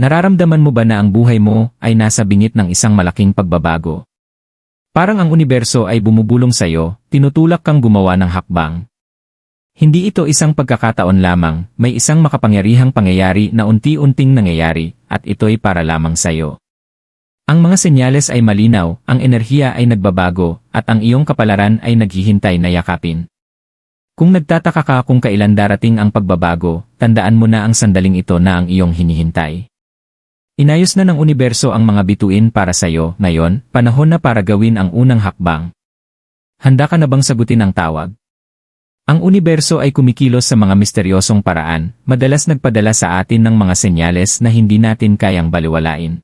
Nararamdaman mo ba na ang buhay mo ay nasa bingit ng isang malaking pagbabago? Parang ang universo ay bumubulong sa'yo, tinutulak kang gumawa ng hakbang. Hindi ito isang pagkakataon lamang, may isang makapangyarihang pangyayari na unti-unting nangyayari, at ito'y para lamang sa'yo. Ang mga senyales ay malinaw, ang enerhiya ay nagbabago, at ang iyong kapalaran ay naghihintay na yakapin. Kung nagtataka ka kung kailan darating ang pagbabago, tandaan mo na ang sandaling ito na ang iyong hinihintay. Inayos na ng universo ang mga bituin para sa'yo, ngayon, panahon na para gawin ang unang hakbang. Handa ka na bang sagutin ang tawag? Ang universo ay kumikilos sa mga misteryosong paraan, madalas nagpadala sa atin ng mga senyales na hindi natin kayang baliwalain.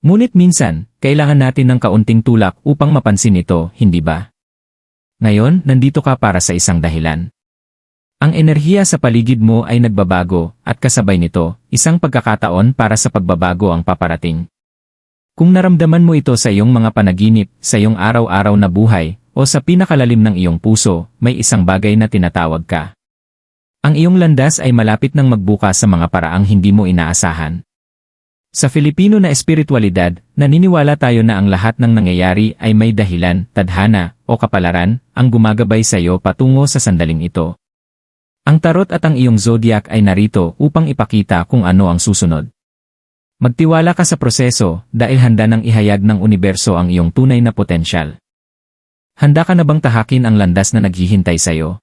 Ngunit minsan, kailangan natin ng kaunting tulak upang mapansin ito, hindi ba? Ngayon, nandito ka para sa isang dahilan. Ang enerhiya sa paligid mo ay nagbabago, at kasabay nito, isang pagkakataon para sa pagbabago ang paparating. Kung naramdaman mo ito sa iyong mga panaginip, sa iyong araw-araw na buhay, o sa pinakalalim ng iyong puso, may isang bagay na tinatawag ka. Ang iyong landas ay malapit ng magbukas sa mga paraang hindi mo inaasahan. Sa Filipino na espiritualidad, naniniwala tayo na ang lahat ng nangyayari ay may dahilan, tadhana, o kapalaran, ang gumagabay sa iyo patungo sa sandaling ito. Ang tarot at ang iyong zodiac ay narito upang ipakita kung ano ang susunod. Magtiwala ka sa proseso dahil handa nang ihayag ng universo ang iyong tunay na potensyal. Handa ka na bang tahakin ang landas na naghihintay sa iyo?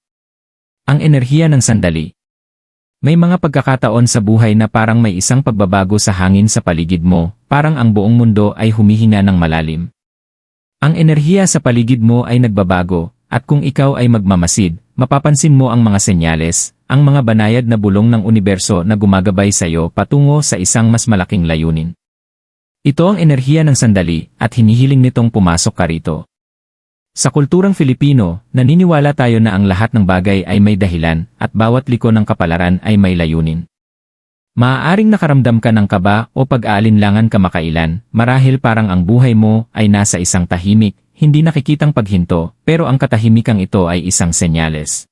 Ang enerhiya ng sandali. May mga pagkakataon sa buhay na parang may isang pagbabago sa hangin sa paligid mo, parang ang buong mundo ay humihinga ng malalim. Ang enerhiya sa paligid mo ay nagbabago, at kung ikaw ay magmamasid, mapapansin mo ang mga senyales, ang mga banayad na bulong ng universo na gumagabay sa iyo patungo sa isang mas malaking layunin. Ito ang enerhiya ng sandali at hinihiling nitong pumasok ka rito. Sa kulturang Filipino, naniniwala tayo na ang lahat ng bagay ay may dahilan at bawat liko ng kapalaran ay may layunin. Maaaring nakaramdam ka ng kaba o pag-aalinlangan ka makailan, marahil parang ang buhay mo ay nasa isang tahimik, hindi nakikitang paghinto, pero ang katahimikang ito ay isang senyales.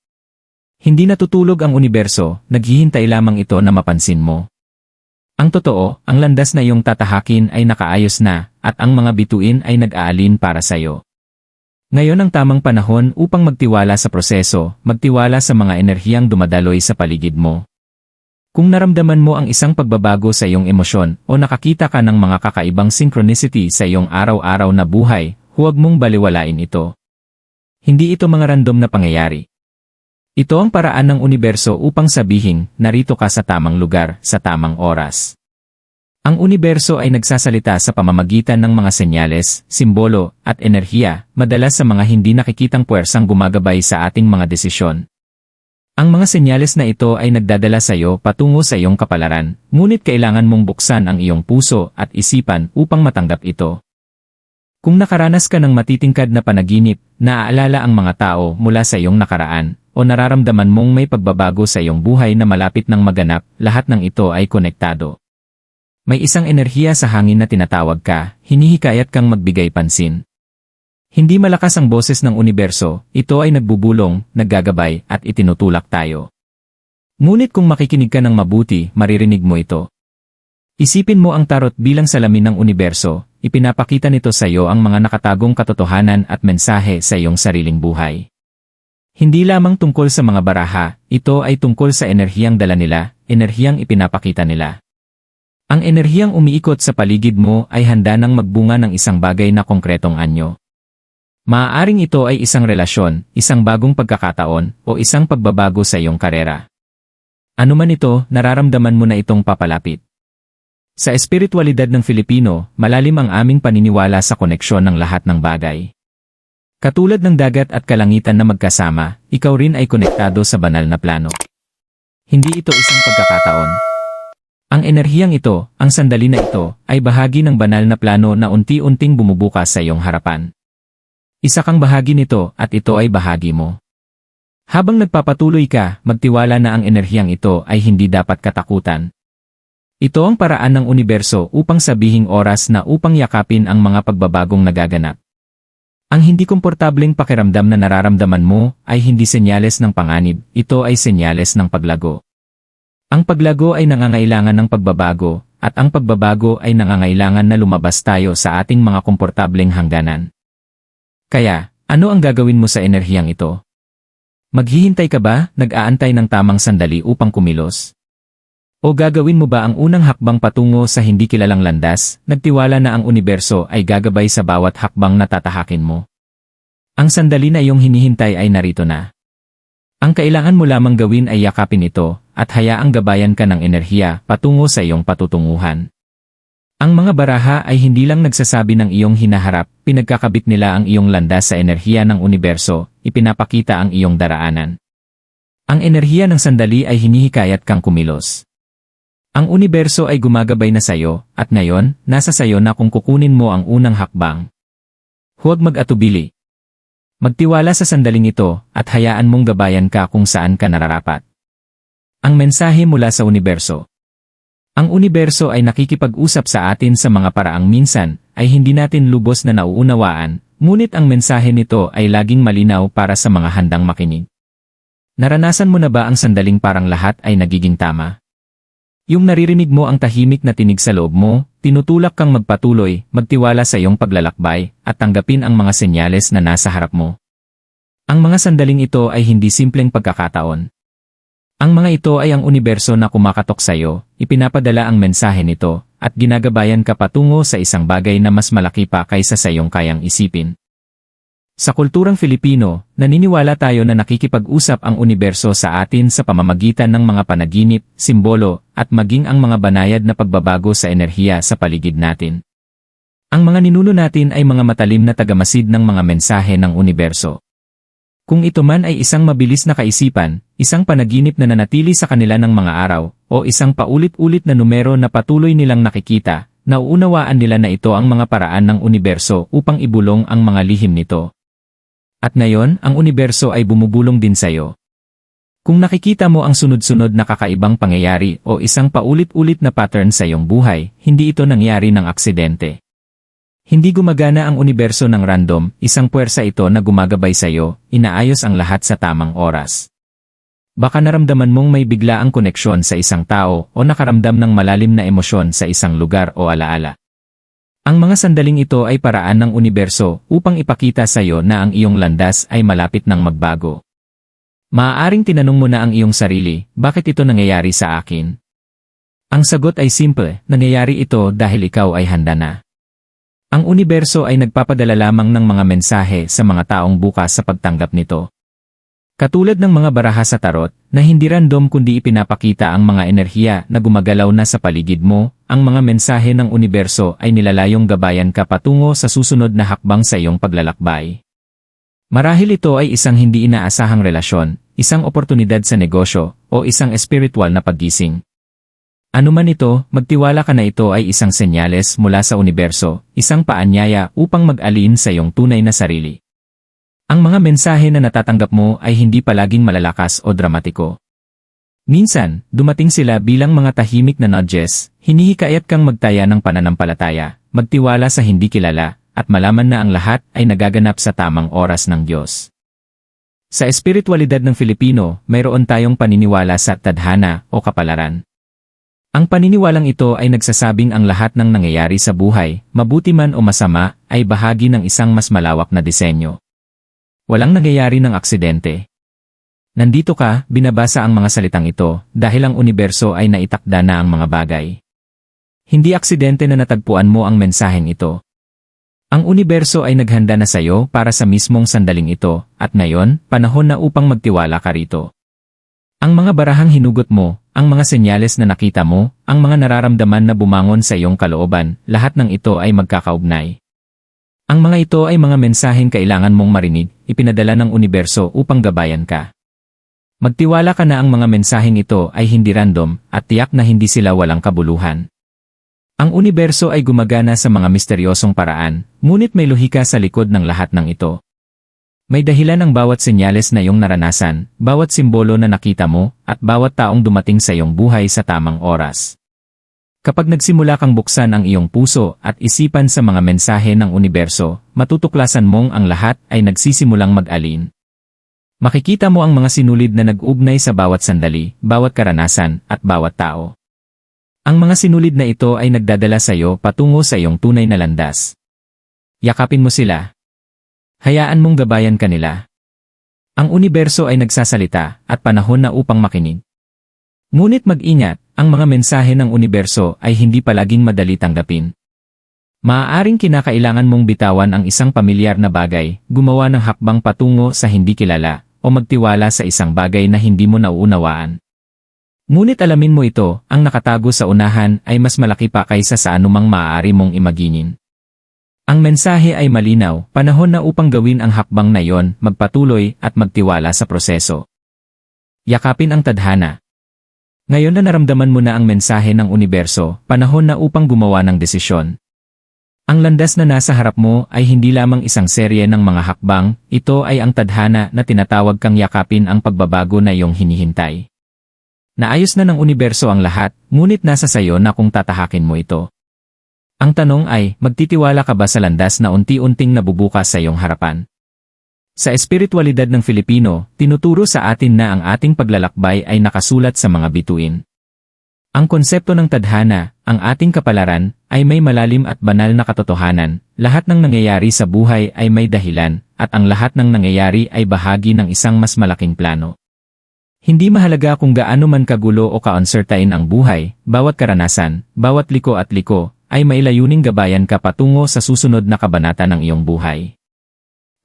Hindi natutulog ang universo, naghihintay lamang ito na mapansin mo. Ang totoo, ang landas na iyong tatahakin ay nakaayos na, at ang mga bituin ay nag-aalin para sa iyo. Ngayon ang tamang panahon upang magtiwala sa proseso, magtiwala sa mga enerhiyang dumadaloy sa paligid mo. Kung naramdaman mo ang isang pagbabago sa iyong emosyon o nakakita ka ng mga kakaibang synchronicity sa iyong araw-araw na buhay, huwag mong baliwalain ito. Hindi ito mga random na pangyayari. Ito ang paraan ng universo upang sabihin, narito ka sa tamang lugar, sa tamang oras. Ang universo ay nagsasalita sa pamamagitan ng mga senyales, simbolo, at enerhiya, madalas sa mga hindi nakikitang puwersang gumagabay sa ating mga desisyon. Ang mga senyales na ito ay nagdadala sa iyo patungo sa iyong kapalaran, ngunit kailangan mong buksan ang iyong puso at isipan upang matanggap ito. Kung nakaranas ka ng matitingkad na panaginip, naaalala ang mga tao mula sa iyong nakaraan, o nararamdaman mong may pagbabago sa iyong buhay na malapit ng maganap, lahat ng ito ay konektado. May isang enerhiya sa hangin na tinatawag ka, hinihikayat kang magbigay pansin. Hindi malakas ang boses ng universo, ito ay nagbubulong, naggagabay, at itinutulak tayo. Ngunit kung makikinig ka ng mabuti, maririnig mo ito. Isipin mo ang tarot bilang salamin ng universo, ipinapakita nito sa iyo ang mga nakatagong katotohanan at mensahe sa iyong sariling buhay. Hindi lamang tungkol sa mga baraha, ito ay tungkol sa enerhiyang dala nila, enerhiyang ipinapakita nila. Ang enerhiyang umiikot sa paligid mo ay handa nang magbunga ng isang bagay na konkretong anyo. Maaaring ito ay isang relasyon, isang bagong pagkakataon, o isang pagbabago sa iyong karera. Ano man ito, nararamdaman mo na itong papalapit. Sa espiritualidad ng Filipino, malalim ang aming paniniwala sa koneksyon ng lahat ng bagay. Katulad ng dagat at kalangitan na magkasama, ikaw rin ay konektado sa banal na plano. Hindi ito isang pagkakataon, ang enerhiyang ito, ang sandali na ito, ay bahagi ng banal na plano na unti-unting bumubukas sa iyong harapan. Isa kang bahagi nito at ito ay bahagi mo. Habang nagpapatuloy ka, magtiwala na ang enerhiyang ito ay hindi dapat katakutan. Ito ang paraan ng universo upang sabihing oras na upang yakapin ang mga pagbabagong nagaganap. Ang hindi komportableng pakiramdam na nararamdaman mo ay hindi senyales ng panganib, ito ay senyales ng paglago. Ang paglago ay nangangailangan ng pagbabago, at ang pagbabago ay nangangailangan na lumabas tayo sa ating mga komportableng hangganan. Kaya, ano ang gagawin mo sa enerhiyang ito? Maghihintay ka ba, nag-aantay ng tamang sandali upang kumilos? O gagawin mo ba ang unang hakbang patungo sa hindi kilalang landas, nagtiwala na ang universo ay gagabay sa bawat hakbang na tatahakin mo? Ang sandali na iyong hinihintay ay narito na. Ang kailangan mo lamang gawin ay yakapin ito, at hayaang gabayan ka ng enerhiya patungo sa iyong patutunguhan. Ang mga baraha ay hindi lang nagsasabi ng iyong hinaharap, pinagkakabit nila ang iyong landas sa enerhiya ng universo, ipinapakita ang iyong daraanan. Ang enerhiya ng sandali ay hinihikayat kang kumilos. Ang universo ay gumagabay na sayo, at ngayon, nasa sayo na kung kukunin mo ang unang hakbang. Huwag mag-atubili. Magtiwala sa sandaling ito, at hayaan mong gabayan ka kung saan ka nararapat. Ang mensahe mula sa universo. Ang universo ay nakikipag-usap sa atin sa mga paraang minsan, ay hindi natin lubos na nauunawaan, ngunit ang mensahe nito ay laging malinaw para sa mga handang makinig. Naranasan mo na ba ang sandaling parang lahat ay nagiging tama? Yung naririnig mo ang tahimik na tinig sa loob mo, tinutulak kang magpatuloy, magtiwala sa iyong paglalakbay, at tanggapin ang mga senyales na nasa harap mo. Ang mga sandaling ito ay hindi simpleng pagkakataon. Ang mga ito ay ang universo na kumakatok sa iyo, ipinapadala ang mensahe nito, at ginagabayan ka patungo sa isang bagay na mas malaki pa kaysa sa iyong kayang isipin. Sa kulturang Filipino, naniniwala tayo na nakikipag-usap ang universo sa atin sa pamamagitan ng mga panaginip, simbolo, at maging ang mga banayad na pagbabago sa enerhiya sa paligid natin. Ang mga ninuno natin ay mga matalim na tagamasid ng mga mensahe ng universo. Kung ito man ay isang mabilis na kaisipan, isang panaginip na nanatili sa kanila ng mga araw, o isang paulit-ulit na numero na patuloy nilang nakikita, nauunawaan nila na ito ang mga paraan ng universo upang ibulong ang mga lihim nito. At ngayon, ang universo ay bumubulong din sa iyo. Kung nakikita mo ang sunod-sunod na kakaibang pangyayari o isang paulit-ulit na pattern sa iyong buhay, hindi ito nangyari ng aksidente. Hindi gumagana ang universo ng random, isang puwersa ito na gumagabay sa iyo, inaayos ang lahat sa tamang oras. Baka naramdaman mong may bigla ang koneksyon sa isang tao o nakaramdam ng malalim na emosyon sa isang lugar o alaala. Ang mga sandaling ito ay paraan ng universo upang ipakita sa iyo na ang iyong landas ay malapit ng magbago. Maaaring tinanong mo na ang iyong sarili, bakit ito nangyayari sa akin? Ang sagot ay simple, nangyayari ito dahil ikaw ay handa na. Ang universo ay nagpapadala lamang ng mga mensahe sa mga taong bukas sa pagtanggap nito. Katulad ng mga baraha sa tarot, na hindi random kundi ipinapakita ang mga enerhiya na gumagalaw na sa paligid mo, ang mga mensahe ng universo ay nilalayong gabayan ka patungo sa susunod na hakbang sa iyong paglalakbay. Marahil ito ay isang hindi inaasahang relasyon, isang oportunidad sa negosyo, o isang espiritual na paggising. Ano man ito, magtiwala ka na ito ay isang senyales mula sa universo, isang paanyaya upang mag-alin sa iyong tunay na sarili. Ang mga mensahe na natatanggap mo ay hindi palaging malalakas o dramatiko. Minsan, dumating sila bilang mga tahimik na nudges, hinihikayat kang magtaya ng pananampalataya, magtiwala sa hindi kilala, at malaman na ang lahat ay nagaganap sa tamang oras ng Diyos. Sa espiritualidad ng Filipino, mayroon tayong paniniwala sa tadhana o kapalaran. Ang paniniwalang ito ay nagsasabing ang lahat ng nangyayari sa buhay, mabuti man o masama, ay bahagi ng isang mas malawak na disenyo. Walang nangyayari ng aksidente. Nandito ka, binabasa ang mga salitang ito, dahil ang universo ay naitakda na ang mga bagay. Hindi aksidente na natagpuan mo ang mensaheng ito. Ang universo ay naghanda na sa iyo para sa mismong sandaling ito, at ngayon, panahon na upang magtiwala ka rito. Ang mga barahang hinugot mo, ang mga senyales na nakita mo, ang mga nararamdaman na bumangon sa iyong kalooban, lahat ng ito ay magkakaugnay. Ang mga ito ay mga mensaheng kailangan mong marinig, ipinadala ng universo upang gabayan ka. Magtiwala ka na ang mga mensaheng ito ay hindi random at tiyak na hindi sila walang kabuluhan. Ang universo ay gumagana sa mga misteryosong paraan, ngunit may lohika sa likod ng lahat ng ito. May dahilan ang bawat senyales na iyong naranasan, bawat simbolo na nakita mo, at bawat taong dumating sa iyong buhay sa tamang oras. Kapag nagsimula kang buksan ang iyong puso at isipan sa mga mensahe ng universo, matutuklasan mong ang lahat ay nagsisimulang mag-alin. Makikita mo ang mga sinulid na nag-ugnay sa bawat sandali, bawat karanasan, at bawat tao. Ang mga sinulid na ito ay nagdadala sa iyo patungo sa iyong tunay na landas. Yakapin mo sila. Hayaan mong gabayan kanila. Ang universo ay nagsasalita at panahon na upang makinig. Ngunit mag-ingat, ang mga mensahe ng universo ay hindi palaging madali tanggapin. Maaaring kinakailangan mong bitawan ang isang pamilyar na bagay, gumawa ng hakbang patungo sa hindi kilala, o magtiwala sa isang bagay na hindi mo nauunawaan. Ngunit alamin mo ito, ang nakatago sa unahan ay mas malaki pa kaysa sa anumang maaari mong imaginin. Ang mensahe ay malinaw, panahon na upang gawin ang hakbang na yon, magpatuloy at magtiwala sa proseso. Yakapin ang tadhana. Ngayon na naramdaman mo na ang mensahe ng universo, panahon na upang gumawa ng desisyon. Ang landas na nasa harap mo ay hindi lamang isang serye ng mga hakbang, ito ay ang tadhana na tinatawag kang yakapin ang pagbabago na iyong hinihintay. Naayos na ng universo ang lahat, ngunit nasa sayo na kung tatahakin mo ito. Ang tanong ay, magtitiwala ka ba sa landas na unti-unting nabubukas sa iyong harapan? Sa espiritualidad ng Filipino, tinuturo sa atin na ang ating paglalakbay ay nakasulat sa mga bituin. Ang konsepto ng tadhana, ang ating kapalaran, ay may malalim at banal na katotohanan, lahat ng nangyayari sa buhay ay may dahilan, at ang lahat ng nangyayari ay bahagi ng isang mas malaking plano. Hindi mahalaga kung gaano man kagulo o ka-uncertain ang buhay, bawat karanasan, bawat liko at liko, ay may layuning gabayan ka patungo sa susunod na kabanata ng iyong buhay.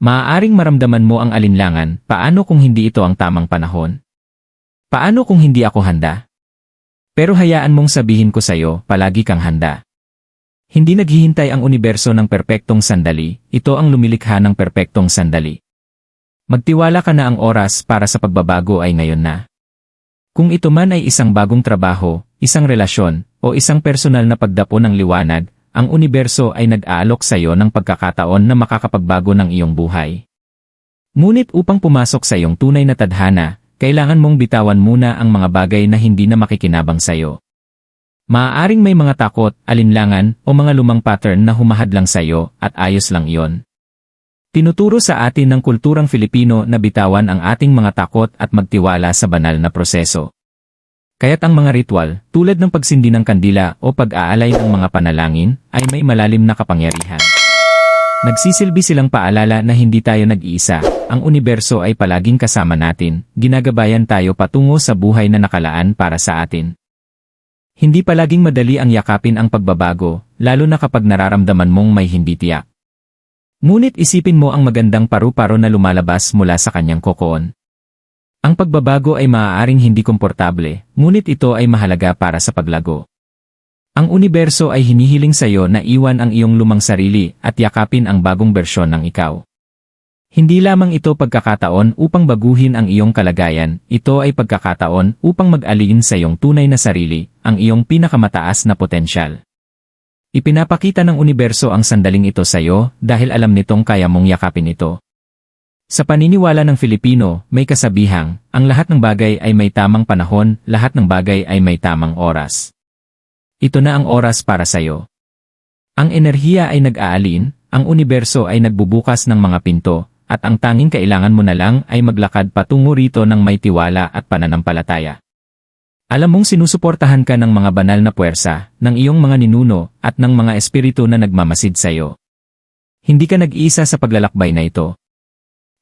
Maaaring maramdaman mo ang alinlangan, paano kung hindi ito ang tamang panahon? Paano kung hindi ako handa? Pero hayaan mong sabihin ko sa iyo, palagi kang handa. Hindi naghihintay ang universo ng perpektong sandali, ito ang lumilikha ng perpektong sandali. Magtiwala ka na ang oras para sa pagbabago ay ngayon na. Kung ito man ay isang bagong trabaho, isang relasyon, o isang personal na pagdapo ng liwanag, ang universo ay nag-aalok sa iyo ng pagkakataon na makakapagbago ng iyong buhay. Ngunit upang pumasok sa iyong tunay na tadhana, kailangan mong bitawan muna ang mga bagay na hindi na makikinabang sa iyo. Maaaring may mga takot, alinlangan, o mga lumang pattern na humahad lang sa iyo at ayos lang iyon. Tinuturo sa atin ng kulturang Filipino na bitawan ang ating mga takot at magtiwala sa banal na proseso. Kaya't ang mga ritual, tulad ng pagsindi ng kandila o pag-aalay ng mga panalangin, ay may malalim na kapangyarihan. Nagsisilbi silang paalala na hindi tayo nag-iisa, ang universo ay palaging kasama natin, ginagabayan tayo patungo sa buhay na nakalaan para sa atin. Hindi palaging madali ang yakapin ang pagbabago, lalo na kapag nararamdaman mong may hindi tiyak. Ngunit isipin mo ang magandang paru-paro na lumalabas mula sa kanyang kokoon. Ang pagbabago ay maaaring hindi komportable, ngunit ito ay mahalaga para sa paglago. Ang universo ay hinihiling sa iyo na iwan ang iyong lumang sarili at yakapin ang bagong bersyon ng ikaw. Hindi lamang ito pagkakataon upang baguhin ang iyong kalagayan, ito ay pagkakataon upang mag-alin sa iyong tunay na sarili, ang iyong pinakamataas na potensyal. Ipinapakita ng universo ang sandaling ito sa iyo dahil alam nitong kaya mong yakapin ito. Sa paniniwala ng Filipino, may kasabihang, ang lahat ng bagay ay may tamang panahon, lahat ng bagay ay may tamang oras. Ito na ang oras para sa iyo. Ang enerhiya ay nag-aalin, ang universo ay nagbubukas ng mga pinto, at ang tanging kailangan mo na lang ay maglakad patungo rito ng may tiwala at pananampalataya. Alam mong sinusuportahan ka ng mga banal na puwersa, ng iyong mga ninuno, at ng mga espiritu na nagmamasid sa iyo. Hindi ka nag-iisa sa paglalakbay na ito.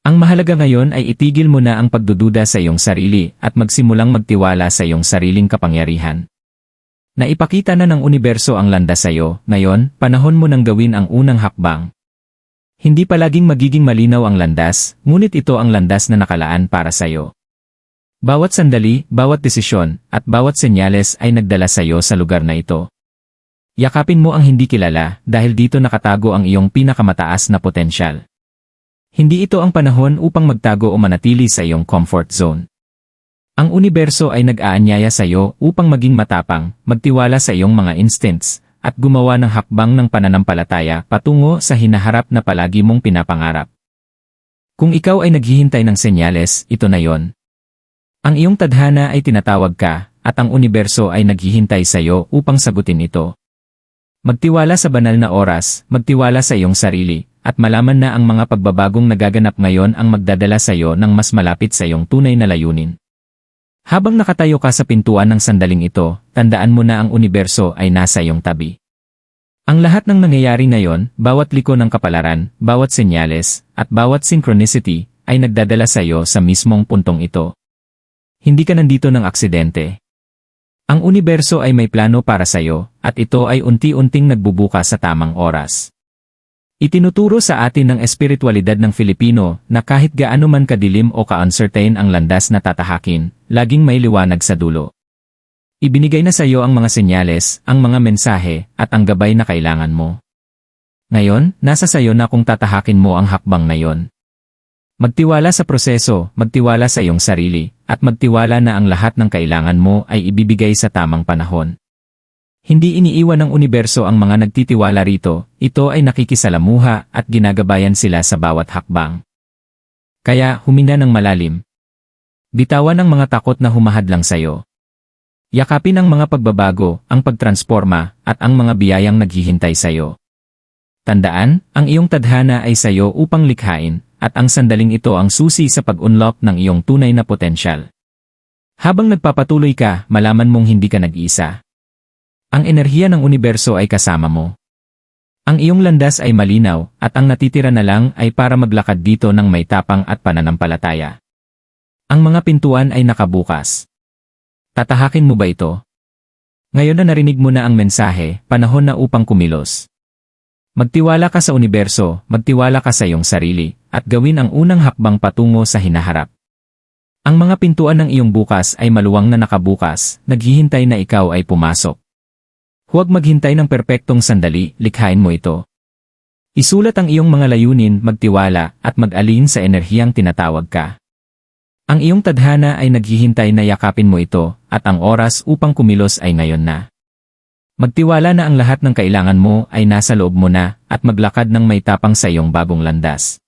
Ang mahalaga ngayon ay itigil mo na ang pagdududa sa iyong sarili at magsimulang magtiwala sa iyong sariling kapangyarihan. Naipakita na ng universo ang landas sa iyo, ngayon, panahon mo nang gawin ang unang hakbang. Hindi palaging magiging malinaw ang landas, ngunit ito ang landas na nakalaan para sa iyo. Bawat sandali, bawat desisyon, at bawat senyales ay nagdala sa iyo sa lugar na ito. Yakapin mo ang hindi kilala dahil dito nakatago ang iyong pinakamataas na potensyal. Hindi ito ang panahon upang magtago o manatili sa iyong comfort zone. Ang universo ay nag-aanyaya sa iyo upang maging matapang, magtiwala sa iyong mga instincts, at gumawa ng hakbang ng pananampalataya patungo sa hinaharap na palagi mong pinapangarap. Kung ikaw ay naghihintay ng senyales, ito na yon. Ang iyong tadhana ay tinatawag ka, at ang universo ay naghihintay sa iyo upang sagutin ito. Magtiwala sa banal na oras, magtiwala sa iyong sarili, at malaman na ang mga pagbabagong nagaganap ngayon ang magdadala sa iyo ng mas malapit sa iyong tunay na layunin. Habang nakatayo ka sa pintuan ng sandaling ito, tandaan mo na ang universo ay nasa iyong tabi. Ang lahat ng nangyayari ngayon, bawat liko ng kapalaran, bawat senyales, at bawat synchronicity, ay nagdadala sa iyo sa mismong puntong ito. Hindi ka nandito ng aksidente. Ang universo ay may plano para sa iyo, at ito ay unti-unting nagbubuka sa tamang oras. Itinuturo sa atin ng espiritualidad ng Filipino na kahit gaano man kadilim o ka-uncertain ang landas na tatahakin, laging may liwanag sa dulo. Ibinigay na sa iyo ang mga senyales, ang mga mensahe, at ang gabay na kailangan mo. Ngayon, nasa sa iyo na kung tatahakin mo ang hakbang na yon. Magtiwala sa proseso, magtiwala sa iyong sarili, at magtiwala na ang lahat ng kailangan mo ay ibibigay sa tamang panahon. Hindi iniiwan ng universo ang mga nagtitiwala rito, ito ay nakikisalamuha at ginagabayan sila sa bawat hakbang. Kaya huminga ng malalim. Bitawan ang mga takot na humahadlang sa iyo. Yakapin ang mga pagbabago, ang pagtransforma, at ang mga biyayang naghihintay sa iyo. Tandaan, ang iyong tadhana ay sa iyo upang likhain, at ang sandaling ito ang susi sa pag-unlock ng iyong tunay na potensyal. Habang nagpapatuloy ka, malaman mong hindi ka nag-iisa. Ang enerhiya ng universo ay kasama mo. Ang iyong landas ay malinaw, at ang natitira na lang ay para maglakad dito ng may tapang at pananampalataya. Ang mga pintuan ay nakabukas. Tatahakin mo ba ito? Ngayon na narinig mo na ang mensahe, panahon na upang kumilos. Magtiwala ka sa universo, magtiwala ka sa iyong sarili, at gawin ang unang hakbang patungo sa hinaharap. Ang mga pintuan ng iyong bukas ay maluwang na nakabukas, naghihintay na ikaw ay pumasok. Huwag maghintay ng perpektong sandali, likhain mo ito. Isulat ang iyong mga layunin, magtiwala, at mag-alin sa enerhiyang tinatawag ka. Ang iyong tadhana ay naghihintay na yakapin mo ito, at ang oras upang kumilos ay ngayon na. Magtiwala na ang lahat ng kailangan mo ay nasa loob mo na, at maglakad ng may tapang sa iyong bagong landas.